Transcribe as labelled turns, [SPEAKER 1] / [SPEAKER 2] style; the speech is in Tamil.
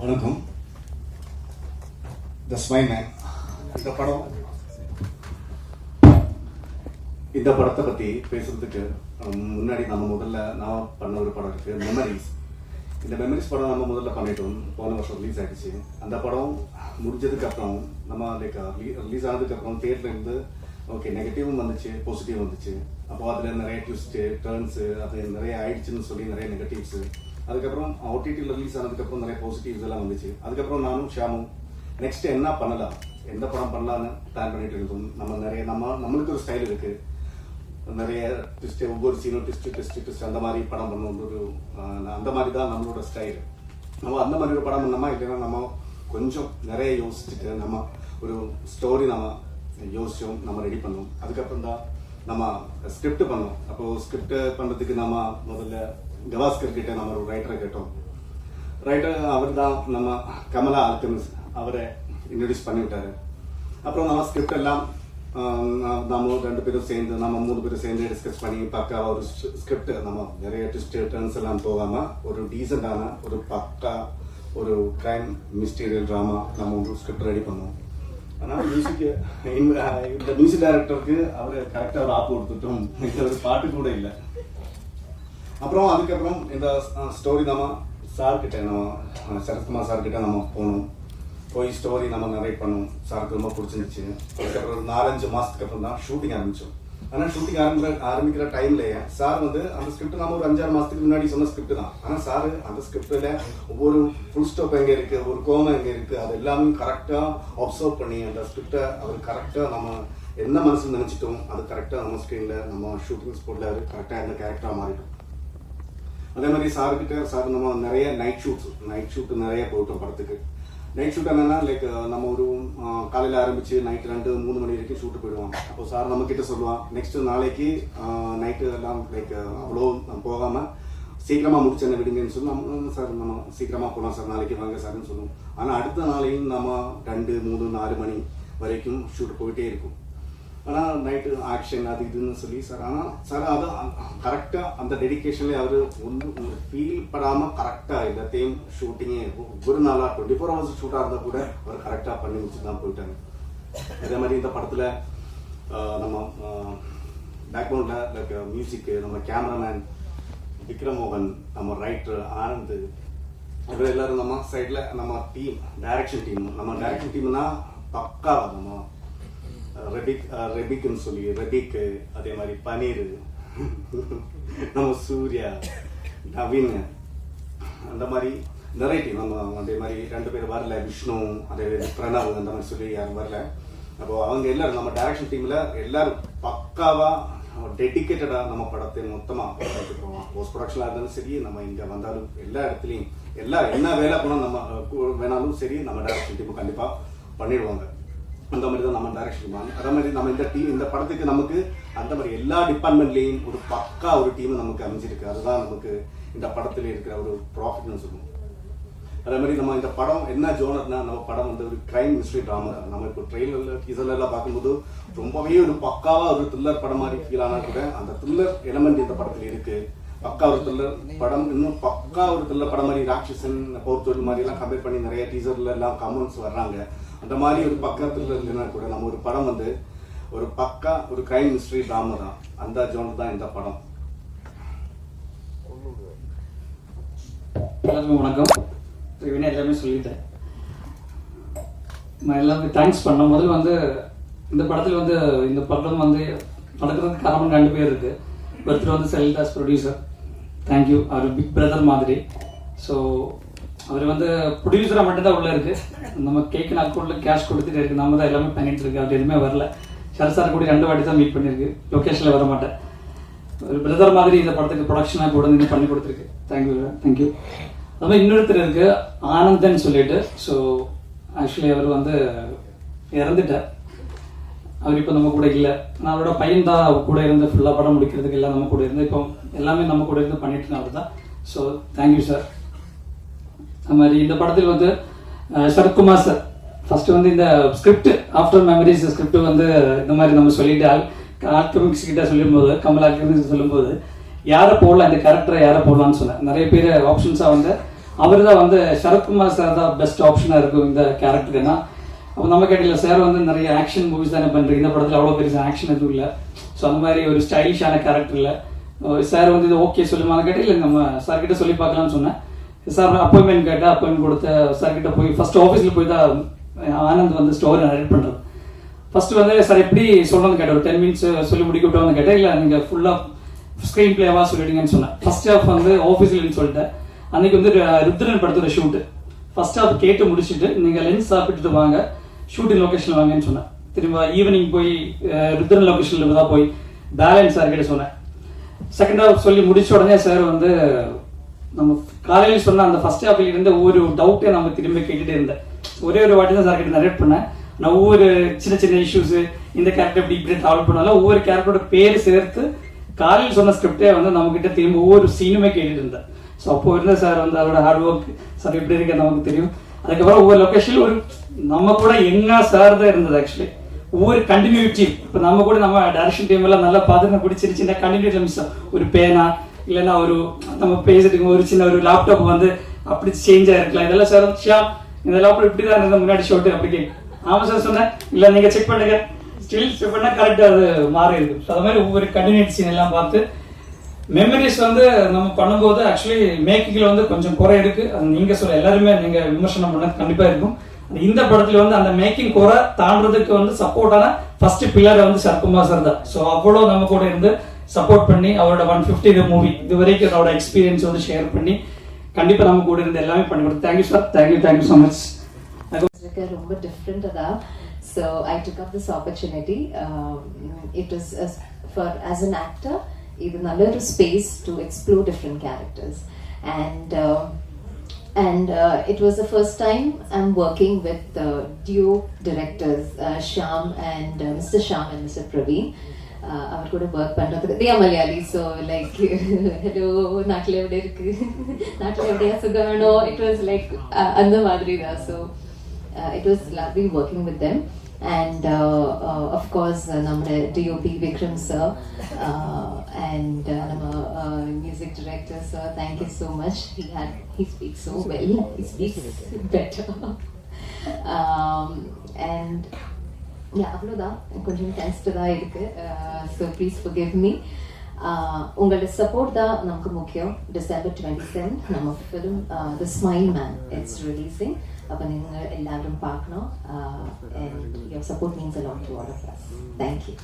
[SPEAKER 1] வணக்கம். த ஸ்மை மேன் இந்த படம் இந்த படத்தை பத்தி பேசுறதுக்கு முன்னாடி நம்ம முதல்ல நான் பண்ண ஒரு படம் இருக்கு மெமரிஸ் இந்த மெமரிஸ் படம் நம்ம முதல்ல பண்ணிட்டோம். போன வருஷம் ரிலீஸ் ஆயிடுச்சு. அந்த படம் முடிஞ்சதுக்கு அப்புறம் நம்ம லைக் ரிலீஸ் ஆனதுக்கு அப்புறம் தேட்டர்ல இருந்து ஓகே நெகட்டிவும் வந்துச்சு பாசிட்டிவ் வந்துச்சு. அப்போ அதுல நிறைய ட்விஸ்ட் டேர்ன்ஸு அது நிறைய ஆயிடுச்சுன்னு சொல்லி நிறைய நெகட்டிவ்ஸ் அதுக்கப்புறம் ஓடிடியில் ரிலீஸ் ஆனதுக்கப்புறம் நிறைய பாசிட்டிவ்ஸ் எல்லாம் வந்துச்சு. அதுக்கப்புறம் நானும் ஷாமும் நெக்ஸ்ட் என்ன பண்ணலாம்? எந்த படம் பண்ணலாம்னு பிளான் பண்ணிட்டு இருக்கோம். நம்ம நிறைய நம்ம நம்மளுக்கு ஒரு ஸ்டைல் இருக்கு. நிறைய ட்விஸ்ட் ஒவ்வொரு சீனும் ட்விஸ்ட் ட்விஸ்ட் ட்விஸ்ட் அந்த மாதிரி படம் பண்ணணும் ஒரு அந்த மாதிரி தான் நம்மளோட ஸ்டைல் நம்ம அந்த மாதிரி ஒரு படம் பண்ணோமா இல்லைன்னா நம்ம கொஞ்சம் நிறைய யோசிச்சுட்டு நம்ம ஒரு ஸ்டோரி நம்ம யோசிச்சோம் நம்ம ரெடி பண்ணோம். அதுக்கப்புறம் தான் நம்ம ஸ்கிரிப்ட் பண்ணோம். அப்போ ஸ்கிரிப்ட் பண்ணுறதுக்கு நம்ம முதல்ல கவாஸ்கர் கிட்ட நம்ம ஒரு ரைட்டரை கேட்டோம். ரைட்டர் அவர் தான் நம்ம கமலா ஆல்கமிஸ் அவரை இன்ட்ரடியூஸ் பண்ணி விட்டாரு அப்புறம் நம்ம ஸ்கிரிப்ட் எல்லாம் நம்ம ரெண்டு பேரும் சேர்ந்து நம்ம மூணு பேரும் சேர்ந்து டிஸ்கஸ் பண்ணி பக்கா ஒரு ஸ்கிரிப்ட் நம்ம நிறைய ட்விஸ்ட் டர்ன்ஸ் எல்லாம் போகாம ஒரு டீசெண்டான ஒரு பக்கா ஒரு கிரைம் மிஸ்டீரியல் ட்ராமா நம்ம ஒரு ஸ்கிரிப்ட் ரெடி பண்ணோம் ஆனால் மியூசிக் இந்த மியூசிக் டைரக்டருக்கு அவர் கரெக்டாக ஒரு ஆப் கொடுத்துட்டோம். இந்த ஒரு பாட்டு கூட இல்லை. அப்புறம் அதுக்கப்புறம் இந்த ஸ்டோரி நம்ம சார்கிட்ட நம்ம சரத்குமார் சார்கிட்ட நம்ம போனோம். போய் ஸ்டோரி நம்ம நரேட் பண்ணோம். சாருக்கு ரொம்ப பிடிச்சிருந்துச்சு. அதுக்கப்புறம் ஒரு நாலஞ்சு மாசத்துக்கு அப்புறம் தான் ஷூட்டிங் ஆரம்பிச்சோம். ஆனா ஷூட்டிங் ஆரம்பிக்கிற ஆரம்பிக்கிற டைம்லயே சார் வந்து அந்த ஸ்கிரிப்ட் நம்ம ஒரு அஞ்சாறு மாசத்துக்கு முன்னாடி சொன்ன ஸ்கிரிப்ட் தான். ஆனா சார் அந்த ஸ்கிரிப்ட்ல ஒவ்வொரு ஃபுல் ஸ்டாப் எங்க இருக்கு ஒரு கோமம் எங்க இருக்கு அது எல்லாமே கரெக்டா அப்சர்வ் பண்ணி அந்த ஸ்கிரிப்டை அவர் கரெக்டா நம்ம என்ன மனசு நினைச்சிட்டோம் அது கரெக்டா நம்ம ஸ்க்ரீன்ல நம்ம ஷூட்டிங் ஸ்பாட்ல கரெக்டா அந்த கேரக்டரா மாறிட்டோம். அதே மாதிரி சார்கிட்ட சார் நம்ம நிறைய நைட் ஷூட்ஸ் நைட் ஷூட் நிறைய போட்டோம் படத்துக்கு. நைட் ஷூட் என்னன்னா லைக் நம்ம ஒரு காலையில் காலையில ஆரம்பிச்சு நைட் ரெண்டு மூணு மணி வரைக்கும் ஷூட் போயிடுவாங்க. அப்போ சார் நம்ம கிட்ட சொல்லுவான் நெக்ஸ்ட் நாளைக்கு நைட்டு எல்லாம் லைக் அவ்வளோ போகாம சீக்கிரமா முடிச்சேன்னு விடுங்கன்னு சொல்லி நம்ம சார் நம்ம சீக்கிரமா போகலாம் சார் நாளைக்கு வாங்க சார்னு சொல்லுவோம். ஆனா அடுத்த நாளையும் நம்ம ரெண்டு மூணு நாலு மணி வரைக்கும் ஷூட் போயிட்டே இருக்கும். ஆனால் நைட்டு ஆக்ஷன் அது இதுன்னு சொல்லி சார். ஆனால் சார் அது கரெக்டாக அந்த டெடிகேஷன்ல அவர் ஒன்று ஃபீல் படாமல் கரெக்டாக எல்லாத்தையும் ஷூட்டிங்கே ஒரு நாளாக டுவெண்ட்டி ஃபோர் ஹவர்ஸ் ஷூட்டாக இருந்தால் கூட அவர் கரெக்டாக பண்ணி வச்சு தான் போயிட்டாங்க அதே மாதிரி இந்த படத்தில் நம்ம பேக்ரவுண்டில் லைக் மியூசிக்கு நம்ம கேமராமேன் விக்ரமோகன் நம்ம ரைட்டர் ஆனந்த் இவர் எல்லாரும் நம்ம சைடில் நம்ம டீம் டைரக்ஷன் டீம் நம்ம டைரக்ஷன் டீம்னா பக்கா நம்ம ரெபிக் ரெபிக்னு uh, சொல்லி ரெபிக் அதே மாதிரி பனீர் நம்ம சூர்யா நவீன் அந்த மாதிரி நிறைய நம்ம அதே மாதிரி ரெண்டு பேர் வரல விஷ்ணு அதே மாதிரி பிரணவ் அந்த மாதிரி சொல்லி யாரும் வரல. அப்போ அவங்க எல்லாரும் நம்ம டைரக்ஷன் டீம்ல எல்லாரும் பக்காவா டெடிக்கேட்டடா நம்ம படத்தை மொத்தமாக பார்த்துக்கிறோம் போஸ்ட் ப்ரொடக்ஷனாக இருந்தாலும் சரி நம்ம இங்கே வந்தாலும் எல்லா இடத்துலையும் எல்லா என்ன வேலை போனால் நம்ம வேணாலும் சரி நம்ம டைரக்ஷன் டீம் கண்டிப்பாக பண்ணிடுவாங்க. அந்த மாதிரி தான் நம்ம டைரக்ஷன் பண்ணோம் அதே மாதிரி நம்ம இந்த டீம் இந்த படத்துக்கு நமக்கு அந்த மாதிரி எல்லா டிபார்ட்மெண்ட்லேயும் ஒரு பக்கா ஒரு டீம் நமக்கு அமைஞ்சிருக்கு. அதுதான் நமக்கு இந்த படத்துல இருக்கிற ஒரு ப்ராஃபிட்னு சொல்லுவோம். அதே மாதிரி நம்ம இந்த படம் என்ன ஜோனர்னா நம்ம படம் வந்து ஒரு கிரைம் மிஸ்ட்ரி ட்ராமா தான் நம்ம இப்போ ட்ரெயிலர்ல டீசர்ல எல்லாம் பார்க்கும்போது ரொம்பவே ஒரு பக்காவா ஒரு த்ரில்லர் படம் மாதிரி ஃபீல் ஆனா கூட அந்த த்ரில்லர் எலமெண்ட் இந்த படத்துல இருக்கு. பக்கா ஒரு த்ரில்லர் படம் இன்னும் பக்கா ஒரு த்ரில்லர் படம் மாதிரி ராட்சசன் பௌத்தொழில் மாதிரி எல்லாம் கம்பேர் பண்ணி நிறைய டீசர்ல எல்லாம் கமெண்ட்ஸ் வர்றாங்க. அந்த மாதிரி ஒரு பக்கத்தில் த்ரில்லர் கூட நம்ம ஒரு படம் வந்து ஒரு பக்கா ஒரு கிரைம் மிஸ்ட்ரி ட்ராமா தான். அந்த ஜோனர் தான் இந்த படம்.
[SPEAKER 2] எல்லாருக்கும் வணக்கம். இவனே எல்லாமே சொல்லிட்டேன். நான் எல்லாமே தேங்க்ஸ் பண்ணேன். முதல்ல வந்து இந்த படத்தில் வந்து இந்த படம் வந்து நடக்கிறதுக்கு காரணம் ரெண்டு பேர் இருக்கு. ஒருத்தர் வந்து செல்தாஸ் ப்ரொடியூசர் தேங்க்யூ அவர் பிக் பிரதர் மாதிரி. ஸோ அவர் வந்து ப்ரொடியூசராக மட்டும்தான் உள்ளே இருக்கு. நம்ம கேக்கு அக்கௌண்ட்டில் கேஷ் கொடுத்துட்டு இருக்கு. நம்ம தான் எல்லாமே பண்ணிட்டு இருக்கு அவர் எதுவுமே வரல. சரத் சார் கூட ரெண்டு வாட்டி தான் மீட் பண்ணியிருக்கு லொக்கேஷனில் வர மாட்டேன். ஒரு பிரதர் மாதிரி இந்த படத்துக்கு ப்ரொடக்ஷனாக கூட வந்து பண்ணி கொடுத்துருக்கு. தேங்க்யூ தேங்க்யூ அது மாதிரி இன்னொருத்தர் இருக்கு. ஆனந்தன் சொல்லிட்டு. ஸோ ஆக்சுவலி அவர் வந்து இறந்துட்டார். அவர் இப்போ நம்ம கூட இல்லை. நான் அவரோட பையன் தான் அவர் கூட இருந்து ஃபுல்லாக படம் முடிக்கிறதுக்கு எல்லாம் நம்ம கூட இருந்து. இப்போ எல்லாமே நம்ம கூட இருந்து பண்ணிட்டு அவர் தான். ஸோ தேங்க்யூ சார் அது மாதிரி இந்த படத்தில் வந்து சரத்குமார் சார். ஃபர்ஸ்ட் வந்து இந்த ஸ்கிரிப்ட் ஆஃப்டர் மெமரிஸ் ஸ்கிரிப்ட் வந்து இந்த மாதிரி நம்ம சொல்லிட்டால் ஆர்கமிக்ஸ் கிட்ட சொல்லும்போது கமல் ஆர்கமிக்ஸ் சொல்லும்போது யாரை போடலாம் இந்த கேரக்டரை யாரை போடலாம்னு சொன்னேன் நிறைய பேர் ஆப்ஷன்ஸாக வந்து அவர் தான் வந்து சரத்குமார் சார் தான் பெஸ்ட் ஆப்ஷனாக இருக்கும் இந்த கேரக்டருக்குன்னா அப்போ நம்ம கேட்டல சார் வந்து நிறைய ஆக்ஷன் மூவிஸ் தானே பண்ணுறீங்க இந்த படத்தில் அவ்வளோ பெரிய ஆக்ஷன் எதுவும் இல்லை. ஸோ அந்த மாதிரி ஒரு ஸ்டைலிஷான கேரக்டர் இல்லை சார் வந்து இது ஓகே சொல்லுமான்னு கேட்டேன் இல்லை நம்ம சார்கிட்ட சொல்லி பார்க்கலாம்னு சொன்னேன். சார் அப்பாயின்மெண்ட் கேட்டால் அப்பாயின்மெண்ட் கொடுத்த சார் கிட்ட போய் ஃபர்ஸ்ட் ஆஃபீஸில் போய் தான் ஆனந்த் வந்து ஸ்டோரி நரேட் பண்ணுறது ஃபர்ஸ்ட் வந்து சார் எப்படி சொல்லணும்னு கேட்டேன். ஒரு டென் மினிட்ஸ் சொல்லி முடிக்க விட்டோம்னு கேட்டேன். இல்லை நீங்கள் ஃபுல்லாக ஸ்க்ரீன் பிளேவாக சொல்லிடுங்கன்னு சொன்னேன். ஃபர்ஸ்ட் ஹாஃப் வந்து ஆஃபீஸ்லன்னு சொல்லிட்டேன். அன்னைக்கு வந்து ருத்ரன் படத்தோட ஷூட்டு ஃபர்ஸ்ட் ஹாஃப் கேட்டு முடிச்சுட்டு நீங்கள் லென்ஸ் சாப்பிட்டுட்டு வாங்க. ஷூட்டிங் லொக்கேஷன் வாங்கன்னு சொன்னேன். திரும்ப ஈவினிங் போய் ருத்ரன் லொகேஷனில் தான் போய் பேலன்ஸ் சார் கிட்ட சொன்னேன். செகண்ட் ஹாஃப் சொல்லி முடிச்ச உடனே சார் வந்து நம்ம காலையில் சொன்ன அந்த ஃபர்ஸ்ட் ஹாஃபில் இருந்த ஒவ்வொரு டவுட்டை நம்ம திரும்ப கேட்டுகிட்டே இருந்தேன். ஒரே ஒரு வாட்டி தான் சார் கிட்ட நரேட் பண்ணேன். நான் ஒவ்வொரு சின்ன சின்ன இஷ்யூஸ் இந்த கேரக்டர் இப்படி இப்படி ட்ராவல் பண்ணாலும் ஒவ்வொரு கேரக்டரோட பேர் சேர்த்து காலையில் சொன்ன ஸ்கிரிப்டே வந்து நம்ம கிட்ட திரும்ப ஒவ்வொரு சீனுமே கேட்டுட்டு இருந்தேன். ஸோ அப்போ இருந்த சார் வந்து அதோட ஹார்ட் ஒர்க் சார் எப்படி இருக்கு நமக்கு தெரியும். அதுக்கப்புறம் ஒவ்வொரு லொக்கேஷன்ல ஒரு நம்ம கூட எங்க சார் தான் இருந்தது ஆக்சுவலி ஒவ்வொரு கண்டினியூட்டி இப்போ நம்ம கூட நம்ம டேரக்ஷன் டீம் எல்லாம் நல்லா பார்த்து பிடிச்சிருச்சு. இந்த கண்டினியூட்டி மிஸ் ஒரு பேனா இல்லைன்னா ஒரு நம்ம பேசிட்டு ஒரு சின்ன ஒரு லேப்டாப் வந்து அப்படி சேஞ்ச் ஆயிருக்கலாம். இதெல்லாம் சார் ஷியா இந்த லேப்டாப் இப்படி தான் இருந்தது முன்னாடி ஷோட்டு அப்படி கேட்கும் ஆமா சார் சொன்னேன். இல்லை நீங்கள் செக் பண்ணுங்க. ஸ்டில் செக் பண்ணால் கரெக்டாக அது மாறி இருக்கு அது மாதிரி ஒவ்வொரு கண்டினியூட்டி சீன் எல்லாம் பார்த்து மெமரிஸ் வந்து நம்ம பண்ணும்போது ஆக்சுவலி மேக்கிங்கில் வந்து கொஞ்சம் குறை இருக்கு. அது நீங்கள் சொல்ல எல்லாருமே நீங்கள் விமர்சனம் பண்ண கண்டிப்பாக இருக்கும். இந்த படத்துல வந்து அந்த மேக்கிங் குறை தாண்டதுக்கு வந்து சப்போர்ட்டான ஃபர்ஸ்ட் பில்லர் வந்து சர்க்குமார் சார் தான். ஸோ அவ்வளோ நம்ம கூட இருந்து சப்போர்ட் பண்ணி அவரோட ஒன் ஃபிஃப்டி மூவி இது வரைக்கும் என்னோட எக்ஸ்பீரியன்ஸ் வந்து ஷேர் பண்ணி கண்டிப்பா நம்ம கூட இருந்து எல்லாமே பண்ணி கொடுத்து thank you sir thank you thank you so much
[SPEAKER 3] இருக்க ரொம்ப டிஃப்ரெண்ட் தான் so I took up this opportunity it is for as an actor இது நல்ல ஒரு space to explore different characters and and uh, it was the first time I'm working with uh, duo directors uh, Sham and uh, Mr. Sham and Mr. Praveen. Uh, அவர் கூட ஒர்க் பண்ணுறதுக்கு they Malayali so like hello நாட்டில் எப்படி இருக்கு நாட்டில் எப்படியா சுகமானோ இட் வாஸ் லைக் அந்த மாதிரி தான் so it was lovely working with them and of course நம்ம டிஓபி விக்ரம் சார் அண்ட் நம்ம music director sir thank you so much he had he speak so well he speaks better and அவ்வளோதான் கொஞ்சம் டென்ஸ்டு தான் இருக்கு. So please for give me உங்களோட சப்போர்ட் தான் நமக்கு முக்கியம். டிசம்பர் டுவெண்ட்டி செவன் நம்ம film the smile man it's releasing அப்போ நீங்கள் எல்லாரும் பார்க்கணும். And your support means a lot to all of us thank you